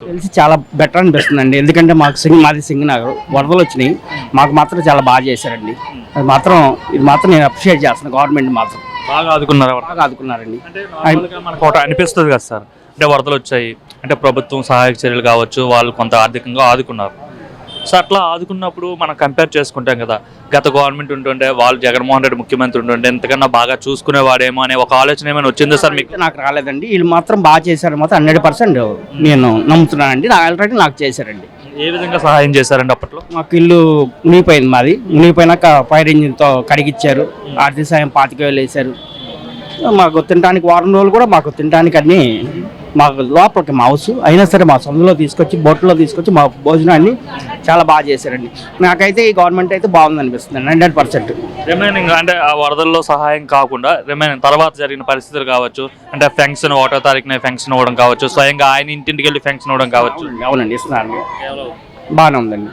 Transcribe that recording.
తెలిసి చాలా బెటర్ అనిపిస్తుంది అండి ఎందుకంటే మాకు సింగ్ మాది సింగ్ నగర్ వరదలు వచ్చినాయి. మాకు మాత్రం చాలా బాగా చేశారండి. అది మాత్రం ఇది మాత్రం నేను అప్రిషియేట్ చేస్తున్నాను గవర్నమెంట్ మాత్రం. బాగా ఆదుకున్నారు? బాగా ఆదుకున్నారండి. మనకు ఒకటి అనిపిస్తుంది కదా సార్. అంటే వరదలు వచ్చాయి. అంటే ప్రభుత్వం సహాయక చర్యలు కావచ్చు వాళ్ళు కొంత ఆర్థికంగా ఆదుకున్నారు. సో అట్లా ఆదుకున్నప్పుడు మనం కంపేర్ చేసుకుంటాం కదా. గత గవర్నమెంట్ ఉంటుండే వాళ్ళు జగన్మోహన్ రెడ్డి ముఖ్యమంత్రి ఉంటుండే ఎంతకన్నా బాగా చూసుకునేవాడేమో అనే ఒక ఆలోచన ఏమైనా వచ్చిందా సార్ మీకు? నాకు రాలేదండి. వీళ్ళు మాత్రం బాగా చేశారు మాత్రం హండ్రెడ్ పర్సెంట్ నేను నమ్ముతున్నానండి. నా ఆల్రెడీ నాకు చేశారండి. ఏ విధంగా సహాయం చేశారండి అప్పట్లో? మాకు ఇల్లు మునిగిపోయింది మాది. మునిగిపోయినాక ఫైర్ ఇంజిన్తో కడిగిచ్చారు. ఆర్థిక సాయం పాతిక వేలు వేశారు. మాకు తినడానికి వారం రోజులు కూడా మాకు తినడానికి అన్ని మాకు లోపలికి మా హౌస్ అయినా సరే మా సొంతలో తీసుకొచ్చి బొట్టులో తీసుకొచ్చి మా భోజనాన్ని చాలా బాగా చేశారండి. నాకైతే ఈ గవర్నమెంట్ అయితే బాగుంది అనిపిస్తుంది హండ్రెడ్ పర్సెంట్. రిమైనింగ్ అంటే ఆ వరదల్లో సహాయం కాకుండా రిమైనింగ్ తర్వాత జరిగిన పరిస్థితులు కావచ్చు అంటే ఫెంక్షన్ ఒకటో తారీఖున ఫెంక్షన్ ఇవ్వడం కావచ్చు స్వయంగా ఆయన ఇంటింటికి వెళ్ళి ఫెంక్షన్ ఇవ్వడం కావచ్చు. అవునండి ఇస్తున్నారండి. బాగానే ఉందండి.